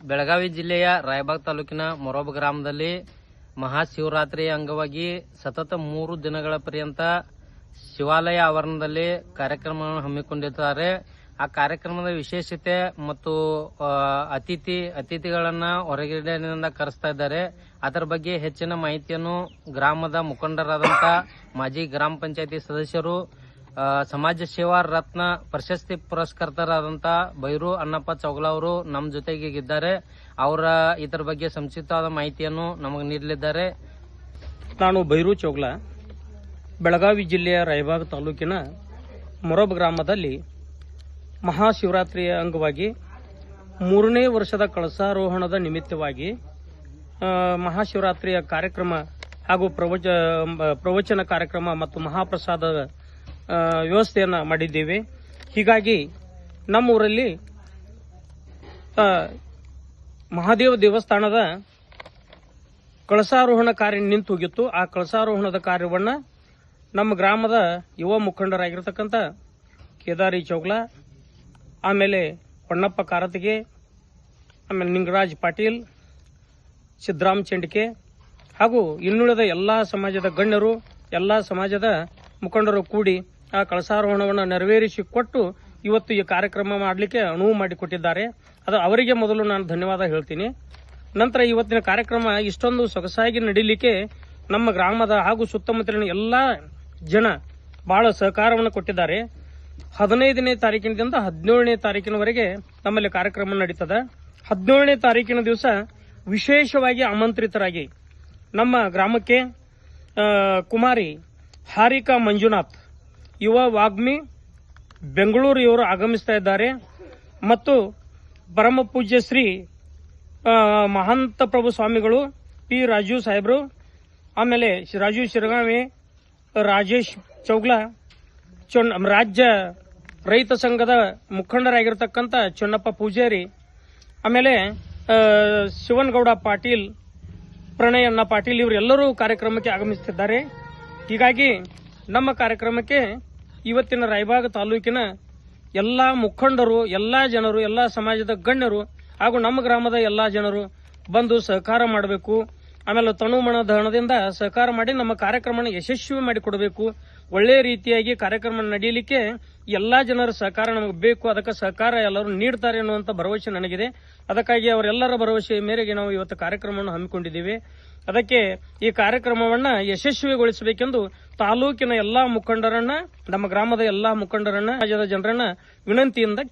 ಬೆಳಗಾವಿ ಜಿಲ್ಲೆಯ ರಾಯಬಾಗ್ ತಾಲೂಕಿನ ಮೊರಬ ಗ್ರಾಮದಲ್ಲಿ ಮಹಾಶಿವರಾತ್ರಿ ಅಂಗವಾಗಿ ಸತತ ಮೂರು ದಿನಗಳ ಪರ್ಯಂತ ಶಿವಾಲಯ ಆವರಣದಲ್ಲಿ ಕಾರ್ಯಕ್ರಮವನ್ನು ಹಮ್ಮಿಕೊಂಡಿದ್ದಾರೆ. ಆ ಕಾರ್ಯಕ್ರಮದ ವಿಶೇಷತೆ ಮತ್ತು ಅತಿಥಿ, ಅತಿಥಿಗಳನ್ನ ಹೊರಗಡೆಯಿಂದ ಕರೆಸ್ತಾ ಇದ್ದಾರೆ. ಅದರ ಬಗ್ಗೆ ಹೆಚ್ಚಿನ ಮಾಹಿತಿಯನ್ನು ಗ್ರಾಮದ ಮುಖಂಡರಾದಂಥ ಮಾಜಿ ಗ್ರಾಮ ಪಂಚಾಯತಿ ಸದಸ್ಯರು ಸಮಾಜ ಸೇವಾ ರತ್ನ ಪ್ರಶಸ್ತಿ ಪುರಸ್ಕೃತರಾದಂತಹ ಬೈರು ಅಣ್ಣಪ್ಪ ಚೌಗಲ ಅವರು ನಮ್ಮ ಜೊತೆಗೆ ಇದ್ದಾರೆ. ಅವರ ಇದರ ಬಗ್ಗೆ ಸಂಕ್ಷಿಪ್ತವಾದ ಮಾಹಿತಿಯನ್ನು ನಮಗೆ ನೀಡಲಿದ್ದಾರೆ. ನಾನು ಬೈರು ಚೌಗ್ಲ ಬೆಳಗಾವಿ ಜಿಲ್ಲೆಯ ರಾಯಬಾಗ್ ತಾಲೂಕಿನ ಮೊರಬ್ ಗ್ರಾಮದಲ್ಲಿ ಮಹಾಶಿವರಾತ್ರಿಯ ಅಂಗವಾಗಿ ಮೂರನೇ ವರ್ಷದ ಕಳಸಾರೋಹಣದ ನಿಮಿತ್ತವಾಗಿ ಮಹಾಶಿವರಾತ್ರಿಯ ಕಾರ್ಯಕ್ರಮ ಹಾಗೂ ಪ್ರವಚ ಪ್ರವಚನ ಕಾರ್ಯಕ್ರಮ ಮತ್ತು ಮಹಾಪ್ರಸಾದದ ಆ, ವ್ಯವಸ್ಥೆಯನ್ನು ಮಾಡಿದ್ದೇವೆ. ಹೀಗಾಗಿ ನಮ್ಮೂರಲ್ಲಿ ಮಹಾದೇವ ದೇವಸ್ಥಾನದ ಕಳಸಾರೋಹಣ ಕಾರ್ಯ ನಿಂತು ಹೋಗಿತ್ತು. ಆ ಕಳಸಾರೋಹಣದ ಕಾರ್ಯವನ್ನ ನಮ್ಮ ಗ್ರಾಮದ ಯುವ ಮುಖಂಡರಾಗಿರ್ತಕ್ಕಂಥ ಕೇದಾರಿ ಚೌಗ್ಲ, ಆಮೇಲೆ ಹೊಣ್ಣಪ್ಪ ಕಾರತಿಗೆ, ಆಮೇಲೆ ನಿಂಗರಾಜ್ ಪಾಟೀಲ್, ಸಿದ್ದರಾಮ್ ಚಂಡಿಕೆ, ಹಾಗೂ ಇನ್ನುಳಿದ ಎಲ್ಲ ಸಮಾಜದ ಗಣ್ಯರು, ಎಲ್ಲ ಸಮಾಜದ ಮುಖಂಡರು ಕೂಡಿ ಆ ಕಳಸಾರೋಹಣವನ್ನು ನೆರವೇರಿಸಿ ಕೊಟ್ಟು ಇವತ್ತು ಈ ಕಾರ್ಯಕ್ರಮ ಮಾಡಲಿಕ್ಕೆ ಅನುವು ಮಾಡಿಕೊಟ್ಟಿದ್ದಾರೆ ಅದು ಅವರಿಗೆ ಮೊದಲು ನಾನು ಧನ್ಯವಾದ ಹೇಳ್ತೀನಿ. ನಂತರ ಇವತ್ತಿನ ಕಾರ್ಯಕ್ರಮ ಇಷ್ಟೊಂದು ಸೊಗಸಾಗಿ ನಡೀಲಿಕ್ಕೆ ನಮ್ಮ ಗ್ರಾಮದ ಹಾಗೂ ಸುತ್ತಮುತ್ತಲಿನ ಎಲ್ಲ ಜನ ಬಹಳ ಸಹಕಾರವನ್ನು ಕೊಟ್ಟಿದ್ದಾರೆ. ಹದಿನೈದನೇ ತಾರೀಕಿನಿಂದ ಹದಿನೇಳನೇ ತಾರೀಕಿನವರೆಗೆ ನಮ್ಮಲ್ಲಿ ಕಾರ್ಯಕ್ರಮ ನಡೀತದೆ. ಹದಿನೇಳನೇ ತಾರೀಕಿನ ದಿವಸ ವಿಶೇಷವಾಗಿ ಆಮಂತ್ರಿತರಾಗಿ ನಮ್ಮ ಗ್ರಾಮಕ್ಕೆ ಕುಮಾರಿ ಹಾರಿಕಾ ಮಂಜುನಾಥ್ ಯುವ ವಾಗ್ಮಿ ಬೆಂಗಳೂರು ಇವರು ಆಗಮಿಸ್ತಾ ಇದ್ದಾರೆ. ಮತ್ತು ಪರಮ ಪೂಜ್ಯ ಶ್ರೀ ಮಹಾಂತ ಪ್ರಭು ಸ್ವಾಮಿಗಳು, ಪಿ ರಾಜು ಸಾಹೇಬರು, ಆಮೇಲೆ ಶ್ರೀ ರಾಜು ಶಿರಗಾವಿ, ರಾಜೇಶ್ ಚೌಗ್ಲಾ, ಚೊನ್, ರಾಜ್ಯ ರೈತ ಸಂಘದ ಮುಖಂಡರಾಗಿರ್ತಕ್ಕಂಥ ಚೊನ್ನಪ್ಪ ಪೂಜಾರಿ, ಆಮೇಲೆ ಶಿವನಗೌಡ ಪಾಟೀಲ್ ಪ್ರಣಯಣ್ಣ ಪಾಟೀಲ್ ಇವರೆಲ್ಲರೂ ಕಾರ್ಯಕ್ರಮಕ್ಕೆ ಆಗಮಿಸುತ್ತಿದ್ದಾರೆ ಹೀಗಾಗಿ ನಮ್ಮ ಕಾರ್ಯಕ್ರಮಕ್ಕೆ ಇವತ್ತಿನ ರಾಯಬಾಗ ತಾಲೂಕಿನ ಎಲ್ಲ ಮುಖಂಡರು, ಎಲ್ಲ ಜನರು, ಎಲ್ಲ ಸಮಾಜದ ಗಣ್ಯರು ಹಾಗೂ ನಮ್ಮ ಗ್ರಾಮದ ಎಲ್ಲ ಜನರು ಬಂದು ಸಹಕಾರ ಮಾಡಬೇಕು. ಆಮೇಲೆ ತಣುಮಣ ಧನದಿಂದ ಸಹಕಾರ ಮಾಡಿ ನಮ್ಮ ಕಾರ್ಯಕ್ರಮನ ಯಶಸ್ವಿ ಮಾಡಿಕೊಡಬೇಕು. ಒಳ್ಳೆಯ ರೀತಿಯಾಗಿ ಕಾರ್ಯಕ್ರಮ ನಡೆಯಲಿಕ್ಕೆ ಎಲ್ಲಾ ಜನರ ಸಹಕಾರ ನಮಗೆ ಬೇಕು. ಅದಕ್ಕೆ ಸಹಕಾರ ಎಲ್ಲರೂ ನೀಡ್ತಾರೆ ಅನ್ನುವಂಥ ಭರವಸೆ ನನಗಿದೆ. ಅದಕ್ಕಾಗಿ ಅವರೆಲ್ಲರ ಭರವಸೆಯ ಮೇರೆಗೆ ನಾವು ಇವತ್ತು ಕಾರ್ಯಕ್ರಮವನ್ನು ಹಮ್ಮಿಕೊಂಡಿದ್ದೀವಿ. ಅದಕ್ಕೆ ಈ ಕಾರ್ಯಕ್ರಮವನ್ನ ಯಶಸ್ವಿಗೊಳಿಸಬೇಕೆಂದು ತಾಲೂಕಿನ ಎಲ್ಲಾ ಮುಖಂಡರನ್ನ, ನಮ್ಮ ಗ್ರಾಮದ ಎಲ್ಲಾ ಮುಖಂಡರನ್ನ ರಾಜ್ಯದ ಜನರನ್ನ ವಿನಂತಿಯಿಂದ